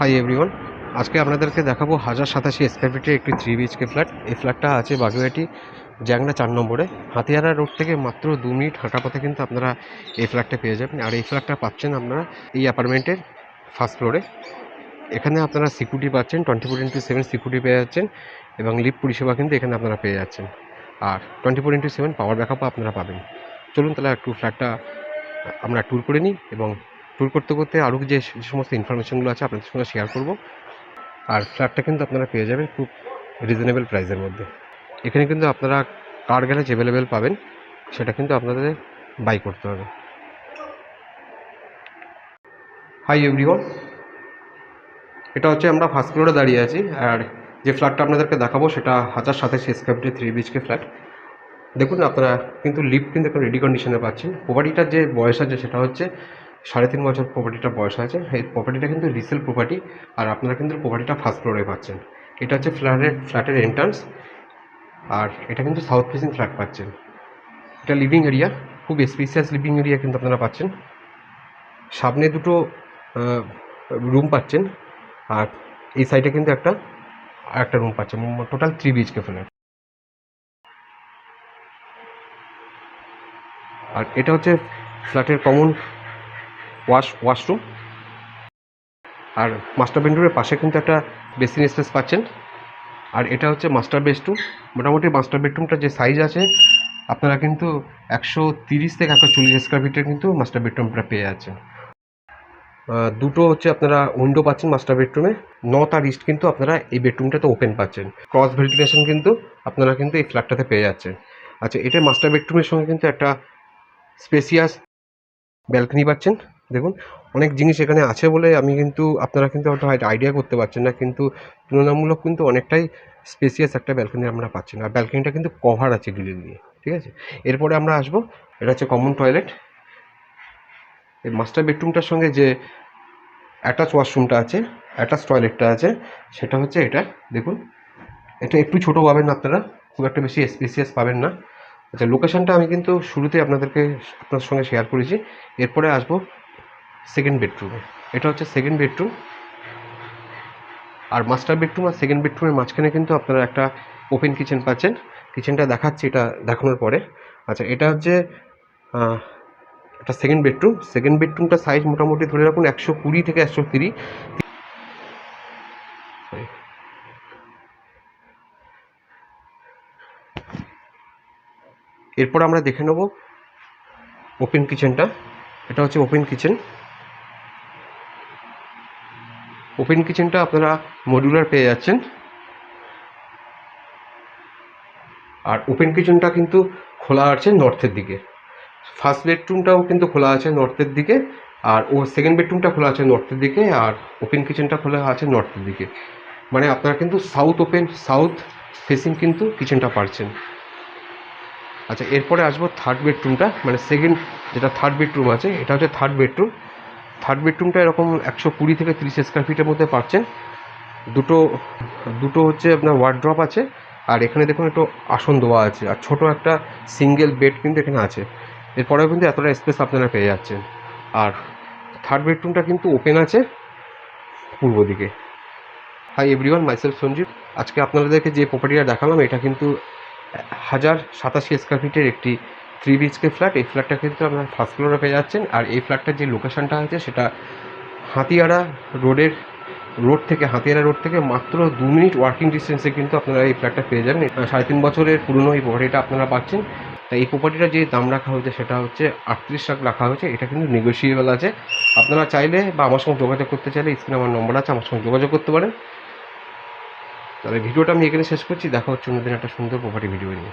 Hi everyone আজকে আপনাদেরকে দেখাবো হাজার সাতাশি স্কোয়ার একটি থ্রি বিএইচকে ফ্ল্যাট এই ফ্ল্যাটটা আছে বাগুয়াটি জ্যাংনা চার নম্বরে। হাতিয়ারা রোড থেকে মাত্র দু মিনিট হাঁটা পথে কিন্তু আপনারা এই ফ্ল্যাটটা পেয়ে যাবেন। আর এই ফ্ল্যাটটা পাচ্ছেন আপনারা এই অ্যাপার্টমেন্টের ফার্স্ট ফ্লোরে এখানে আপনারা সিকিউরিটি পাচ্ছেন twenty four into seven security পেয়ে যাচ্ছেন এবং লিফট পরিষেবা কিন্তু এখানে আপনারা পেয়ে যাচ্ছেন। আর twenty four into seven power ব্যাকআপও আপনারা পাবেন। চলুন তাহলে একটু ফ্ল্যাটটা আমরা ট্যুর করে নিই এবং ট্যুর করতে করতে আরও যে সমস্ত ইনফরমেশনগুলো আছে আপনাদের সঙ্গে শেয়ার করব। আর ফ্ল্যাটটা কিন্তু আপনারা পেয়ে যাবেন খুব রিজনেবল প্রাইসের মধ্যে। এখানে কিন্তু আপনারা কার গ্যারেজ অ্যাভেলেবেল পাবেন, সেটা কিন্তু আপনাদের বাই করতে হবে। হাই এভরিওয়ান এটা হচ্ছে আমরা ফার্স্ট ফ্লোরে দাঁড়িয়ে আছি, আর যে ফ্ল্যাটটা আপনাদেরকে দেখাবো সেটা হাজার সাতাশি স্কোয়ার থ্রি বিএইচকে ফ্ল্যাট দেখুন, আপনারা কিন্তু লিফট কিন্তু এখন রেডি কন্ডিশনে পাচ্ছেন। প্রপার্টিটার যে বয়স আছে সেটা হচ্ছে সাড়ে তিন বছর প্রপার্টিটা বয়স আছে এই প্রপার্টিটা কিন্তু রিসেল প্রপার্টি আর আপনারা কিন্তু প্রপার্টিটা ফার্স্ট ফ্লোরে পাচ্ছেন। এটা হচ্ছে ফ্ল্যাটের ফ্ল্যাটের এন্ট্রান্স আর এটা কিন্তু সাউথ ফেসিং ফ্ল্যাট পাচ্ছেন। এটা লিভিং এরিয়া খুব স্পেসিয়াস লিভিং এরিয়া কিন্তু আপনারা পাচ্ছেন। সামনে দুটো রুম পাচ্ছেন, আর এই সাইডে কিন্তু একটা আর একটা রুম পাচ্ছেন টোটাল থ্রি বিএইচকে ফ্ল্যাট আর এটা হচ্ছে ফ্ল্যাটের কমন ওয়াশ ওয়াশরুম আর মাস্টার বেডরুমের পাশে কিন্তু একটা বেসিন স্পেস পাচ্ছেন। আর এটা হচ্ছে মাস্টার বেডরুম মোটামুটি মাস্টার বেডরুমটা যে সাইজ আছে, আপনারা কিন্তু একশো তিরিশ থেকে একশো চল্লিশ স্কোয়ার ফিটের কিন্তু মাস্টার বেডরুমটা পেয়ে যাচ্ছেন। দুটো হচ্ছে আপনারা উইন্ডো পাচ্ছেন মাস্টার বেডরুমে নর্থ আর ইস্ট কিন্তু আপনারা এই বেডরুমটাতে ওপেন পাচ্ছেন। ক্রস ভেন্টিলেশন কিন্তু আপনারা কিন্তু এই ফ্ল্যাটটাতে পেয়ে যাচ্ছেন। আচ্ছা এটা মাস্টার বেডরুমের সঙ্গে কিন্তু একটা স্পেসিয়াস ব্যালকনি পাচ্ছেন। দেখুন, অনেক জিনিস এখানে আছে বলে আমি কিন্তু, আপনারা কিন্তু হয়তো আইডিয়া করতে পারছেন না, কিন্তু তুলনামূলক কিন্তু অনেকটাই স্পেসিয়াস একটা ব্যালকনি আমরা পাচ্ছি আর ব্যালকনিটা কিন্তু কভার আছে গ্রিল দিয়ে, ঠিক আছে? এরপরে আমরা আসব, এটা হচ্ছে কমন টয়লেট এই মাস্টার বেডরুমটার সঙ্গে যে অ্যাটাচ ওয়াশরুমটা আছে অ্যাটাচ টয়লেটটা আছে, সেটা হচ্ছে এটা, দেখুন। এটা একটু ছোটো পাবেন আপনারা, খুব একটা বেশি স্পেসিয়াস পাবেন না। আচ্ছা লোকেশানটা আমি কিন্তু শুরুতে আপনাদেরকে আপনার সঙ্গে শেয়ার করেছি। এরপরে আসব সেকেন্ড বেডরুমে এটা হচ্ছে সেকেন্ড বেডরুম আর মাস্টার বেডরুম আর সেকেন্ড বেডরুমের মাঝখানে কিন্তু আপনারা একটা ওপেন কিচেন পাচ্ছেন। কিচেনটা দেখাচ্ছি, এটা দেখানোর পরে। আচ্ছা এটা হচ্ছে একটা সেকেন্ড বেডরুম সেকেন্ড বেডরুমটা সাইজ মোটামুটি ধরে রাখুন একশো কুড়ি থেকে একশো তিরিশ। এরপর আমরা দেখে নেব ওপেন কিচেনটা এটা হচ্ছে ওপেন কিচেন ওপেন কিচেনটা আপনারা মডিউলার পেয়ে যাচ্ছেন। আর ওপেন কিচেনটা কিন্তু খোলা আছে নর্থের দিকে। ফার্স্ট বেডরুমটাও কিন্তু খোলা আছে নর্থের দিকে, আর ও সেকেন্ড বেডরুমটা খোলা আছে নর্থের দিকে, আর ওপেন কিচেনটা খোলা আছে নর্থের দিকে। মানে আপনারা কিন্তু সাউথ ওপেন সাউথ ফেসিং কিন্তু কিচেনটা পারছেন। আচ্ছা এরপরে আসব থার্ড বেডরুমটা মানে সেকেন্ড যেটা থার্ড বেডরুম আছে, এটা হচ্ছে থার্ড বেডরুম থার্ড বেডরুমটা এরকম একশো কুড়ি থেকে তিরিশ স্কোয়ার ফিটের মধ্যে পাচ্ছেন। দুটো দুটো হচ্ছে আপনার ওয়ার্ড্রপ আছে, আর এখানে দেখুন একটু আসন দেওয়া আছে, আর ছোট একটা সিঙ্গেল বেড কিন্তু এখানে আছে। এরপরেও কিন্তু এতটা স্পেস আপনারা পেয়ে যাচ্ছেন। আর থার্ড বেডরুমটা কিন্তু ওপেন আছে পূর্ব দিকে। হাই এভরিওয়ান মাইসেলফ সঞ্জীব আজকে আপনাদেরকে যে প্রপার্টিটা দেখালাম, এটা কিন্তু হাজার সাতাশি স্কোয়ার ফিটের একটি থ্রি বিএইচকে ফ্ল্যাট এই ফ্ল্যাটটা কিন্তু আপনারা ফার্স্ট ফ্লোরে পেয়ে যাচ্ছেন। আর এই ফ্ল্যাটটার যে লোকেশানটা আছে, সেটা হাতিয়ারা রোডের রোড থেকে, হাতিয়ারা রোড থেকে মাত্র দু মিনিট ওয়ার্কিং ডিস্টেন্সে কিন্তু আপনারা এই ফ্ল্যাটটা পেয়ে যাবেন। সাড়ে তিন বছরের পুরনো এই প্রপার্টিটা আপনারা পাচ্ছেন। তাই এই প্রপার্টিটা যে দাম রাখা হয়েছে, সেটা হচ্ছে আটত্রিশ লাখ রাখা হয়েছে। এটা কিন্তু নেগোসিয়েবল আছে। আপনারা চাইলে বা আমার সঙ্গে যোগাযোগ করতে চাইলে স্ক্রিনে আমার নম্বর আছে, আমার সঙ্গে যোগাযোগ করতে পারেন। তাহলে ভিডিওটা আমি এখানে শেষ করছি। দেখা হচ্ছে অন্যদিন একটা সুন্দর প্রপার্টি ভিডিও নিয়ে।